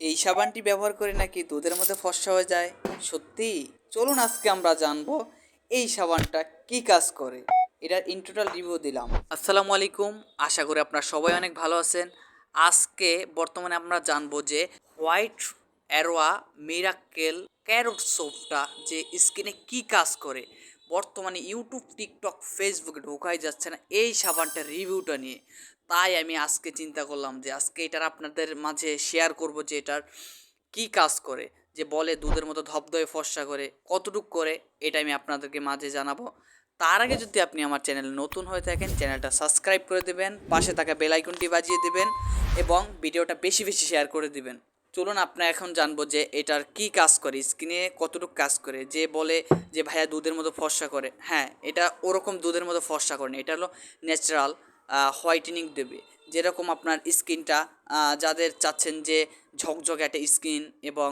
এই সাবানটি ব্যবহার করে নাকি দুধের মধ্যে ফর্সা হয়ে যায়? সত্যি? চলুন আজকে আমরা জানব এই সাবানটা কি কাজ করে। এটার ইন্টোটাল রিভিউ দিলাম। আসসালামু আলাইকুম। আশা করি আপনারা সবাই অনেক ভালো আছেন। আজকে বর্তমানে আমরা জানব যে হোয়াইট অ্যারোয়া মিরাক্কেল ক্যারোট সোপটা যে স্কিনে কি কাজ করে বর্তমানে ইউটিউব টিকটক ফেসবুকে ঢোকাই যাচ্ছে না। এই সাবানটার রিভিউটা নিয়ে। তাই আমি আজকে চিন্তা করলাম যে আজকে এটার আপনাদের মাঝে শেয়ার করব যে এটার কি কাজ করে, যে বলে দুধের মতো ধবধবে ফর্সা করে, কতটুক করে, এটা আমি আপনাদেরকে মাঝে জানাব। তার আগে যদি আপনি আমার চ্যানেল নতুন হয়ে থাকেন, চ্যানেলটা সাবস্ক্রাইব করে দেবেন, পাশে থাকা বেল আইকনটি বাজিয়ে দেবেন এবং ভিডিওটা বেশি বেশি শেয়ার করে দিবেন। চলুন আপনার এখন জানব যে এটার কি কাজ করে, স্কিনে কতটুকু কাজ করে, যে বলে যে ভাইয়া দুধের মতো ফর্সা করে। হ্যাঁ এটা ওরকম দুধের মতো ফর্সা করে না, এটা হলো ন্যাচারাল হোয়াইটেনিং দেবে। যেরকম আপনার স্কিনটা যাদের চাচ্ছেন যে ঝকঝকে একটা স্কিন এবং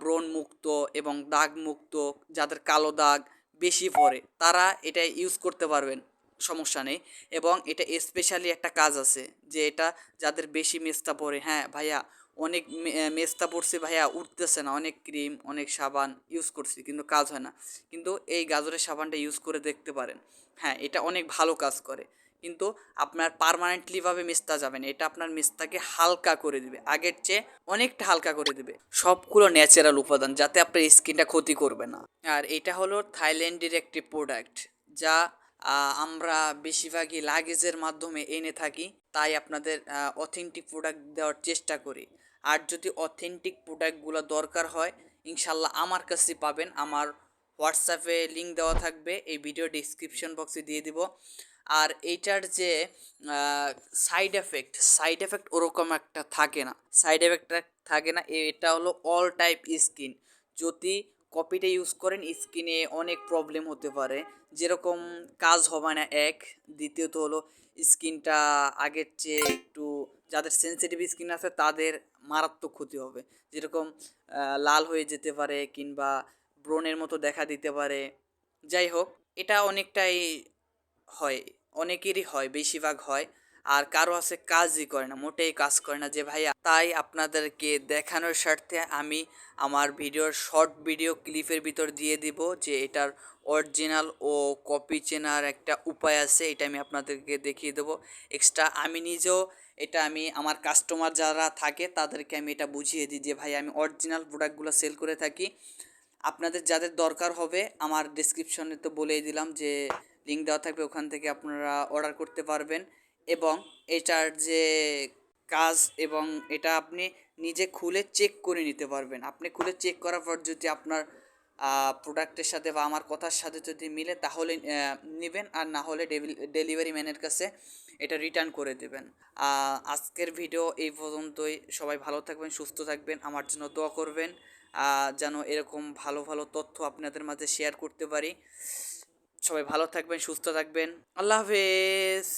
ব্রণ মুক্ত এবং দাগ মুক্ত, যাদের কালো দাগ বেশি পড়ে, তারা এটা ইউজ করতে পারবেন, সমস্যা নেই। এবং এটা স্পেশালি একটা কাজ আছে যে এটা যাদের বেশি মেস্তা পড়ে হ্যাঁ ভাইয়া অনেক মেস্তা পড়ছে ভাইয়া, উঠতেছে না। অনেক ক্রিম, অনেক সাবান ইউজ করছি, কিন্তু কাজ হয় না। কিন্তু এই গাজরের সাবানটা ইউজ করে দেখতে পারেন। হ্যাঁ এটা অনেক ভালো কাজ করে। কিন্তু আপনার পারমানেন্টলিভাবে মেস্তা যাবে না। এটা আপনার মেস্তাকে হালকা করে দিবে। আগের চেয়ে অনেকটা হালকা করে দিবে। সবগুলো ন্যাচারাল উপাদান, যাতে আপনার স্কিনটা ক্ষতি করবে না। আর এটা হলো থাইল্যান্ডের একটি প্রোডাক্ট যা আমরা বেশিরভাগই লাগেজের মাধ্যমে এনে থাকি। তাই আপনাদের অথেন্টিক প্রোডাক্ট দেওয়ার চেষ্টা করি। আর যদি অথেন্টিক প্রোডাক্টগুলো দরকার হয়, ইনশাল্লাহ আমার কাছে পাবেন। আমার হোয়াটসঅ্যাপে লিঙ্ক দেওয়া থাকবে, এই ভিডিও ডিসক্রিপশন বক্সে দিয়ে দিব। আর এইটার যে সাইড এফেক্ট সাইড এফেক্ট ওরকম একটা থাকে না। সাইড এফেক্টটা থাকে না, এটা হলো অল টাইপ স্কিন যদি কপিটা ইউজ করেন স্কিনে অনেক প্রবলেম হতে পারে। যেরকম কাজ হবে না এক, দ্বিতীয়ত হলো স্কিনটা আগের চেয়ে একটু যাদের সেন্সিটিভ স্কিন আছে, তাদের মারাত্মক ক্ষতি হবে। যেরকম লাল হয়ে যেতে পারে কিংবা ব্রণের মতো দেখা দিতে পারে। যাই হোক, এটা অনেকটাই হয়, অনেকেরই হয়, বেশিরভাগ হয়। আর কারও আছে কাজই করে না, মোটেই কাজ করে না। যে ভাইয়া, তাই আপনাদেরকে দেখানোর স্বার্থে আমি আমার ভিডিওর শর্ট ভিডিও ক্লিপের ভিতর দিয়ে দিব যে এটার অরিজিনাল ও কপি চেনার একটা উপায় আছে, এটা আমি আপনাদেরকে দেখিয়ে দেবো। এক্সট্রা আমি নিজেও এটা আমি, আমার কাস্টমার যারা থাকে তাদেরকে আমি এটা বুঝিয়ে দিই যে ভাই, আমি অরিজিনাল প্রোডাক্টগুলো সেল করে থাকি। আপনাদের যাদের দরকার হবে, আমার ডিসক্রিপশনে তো বলেই দিলাম যে লিঙ্ক দেওয়া থাকবে, ওখান থেকে আপনারা অর্ডার করতে পারবেন। এবং এটার যে কাজ এবং এটা আপনি নিজে খুলে চেক করে নিতে পারবেন। আপনি খুলে চেক করার পর যদি আপনার প্রোডাক্টের সাথে বা আমার কথার সাথে যদি মিলে তাহলে নেবেন আর না হলে ডেলিভারি ম্যানের কাছে এটা রিটার্ন করে দেবেন। আজকের ভিডিও এই পর্যন্তই। সবাই ভালো থাকবেন, সুস্থ থাকবেন। আমার জন্য দোয়া করবেন যেন এরকম ভালো ভালো তথ্য আপনাদের মাঝে শেয়ার করতে পারি। সবাই ভালো থাকবেন, সুস্থ থাকবেন। আল্লাহ হাফেজ।